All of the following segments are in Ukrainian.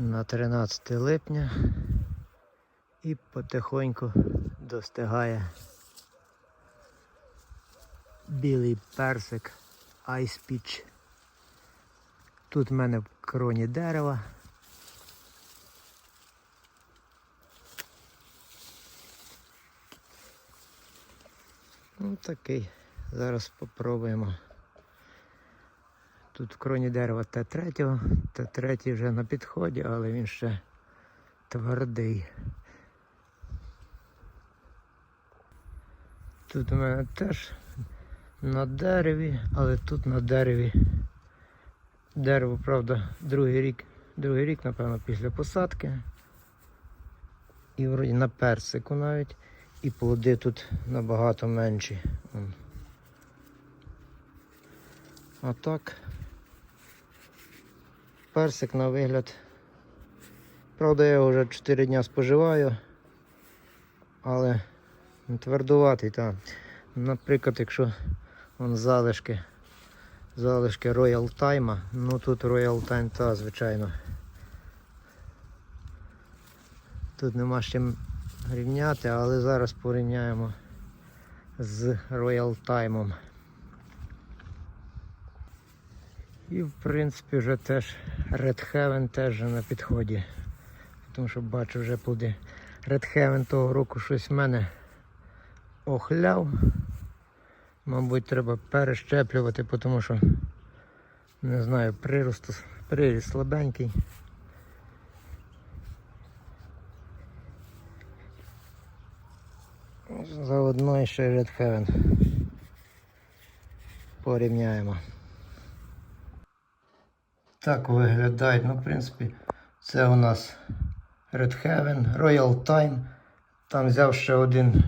на 13 липня і потихоньку достигає білий персик Ice Peach. Тут в мене в кроні дерева. Ну такий. Зараз попробуємо. Тут в кроні дерева Т3, Т3 вже на підході, але він ще твердий. Тут у мене теж на дереві, але тут на дереві дерево, правда, другий рік, другий рік, напевно, після посадки. І вроді на персику навіть. І плоди тут набагато менші. Вон. Персик на вигляд. Правда, я його вже 4 дня споживаю, але твердуватий там. Наприклад, якщо вон залишки, залишки Royal Time, ну тут Royal Time та, звичайно. Тут нема з чим рівняти, але зараз порівняємо з Royal Time. І в принципі вже теж Red Heaven теж на підході. Тому що бачу вже плоди. Red Heaven того року щось в мене охляв. Мабуть, треба перещеплювати, тому що не знаю, прирост, приріст слабенький. Заодно ще Red Heaven. Порівняємо. Так виглядають. Ну, в принципі, це у нас Red Heaven, Royal Time. Там взяв ще один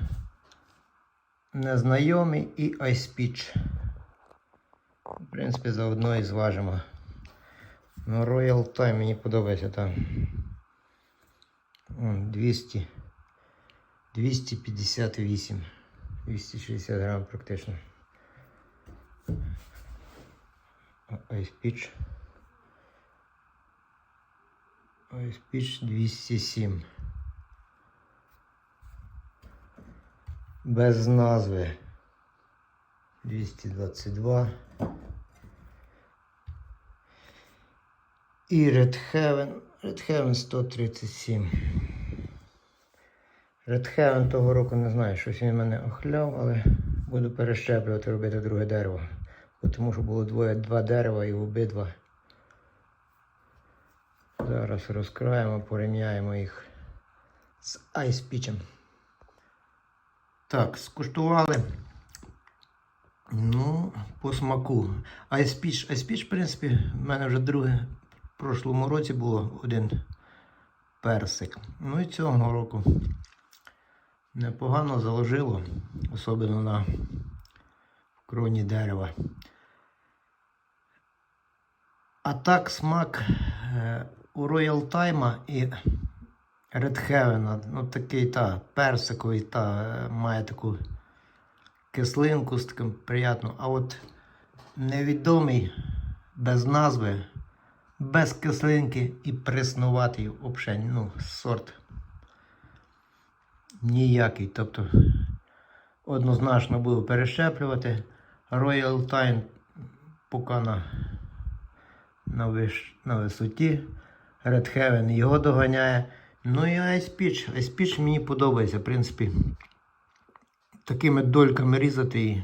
незнайомий і Ice Peach. В принципі, заодно і зважимо. Ну, Royal Time мені подобається там. 200. 258. 260 грам практично. Ice Ice 207. Без назви 222. І Red Heaven. Red Heaven 137. Red Heaven того року не знаю, щось він мене охляв, але буду перещеплювати, робити друге дерево. Тому що було двоє, два дерева і обидва. Зараз розкраємо, порівняємо їх з айспічем. Так, скуштували. Ну, по смаку. Айспіч, айспіч, в принципі, в мене вже друге. В прошлому році було один персик. Ну і цього року непогано заложило, особливо на кроні дерева. А так смак е, у Royal Time і Red Heaven, ну такий та персиковий, та має таку кислинку з таким приятно. А от невідомий без назви, без кислинки і преснуватий взагалі, ну, сорт ніякий. Тобто однозначно буду перещеплювати. Royal Time поки на, на, виш, на висоті. Heaven його доганяє. Ну і. Ice Peach мені подобається, в принципі. Такими дольками різати і,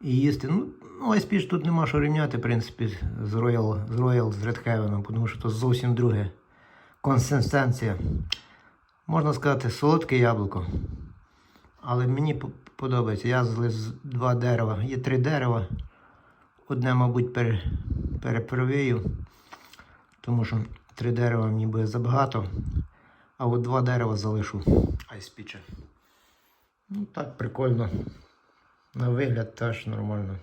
і їсти. Ну, ну, Peach тут нема що рівняти, в принципі, з Royal, з Royal, з Heaven, тому що це зовсім друге консистенція. Можна сказати, солодке яблуко. Але мені подобається. Я злив два дерева. Є три дерева. Одне, мабуть, пере, перепривію, тому що три дерева ніби забагато. А от два дерева залишу айспіча. Ну так, прикольно. На вигляд теж нормально.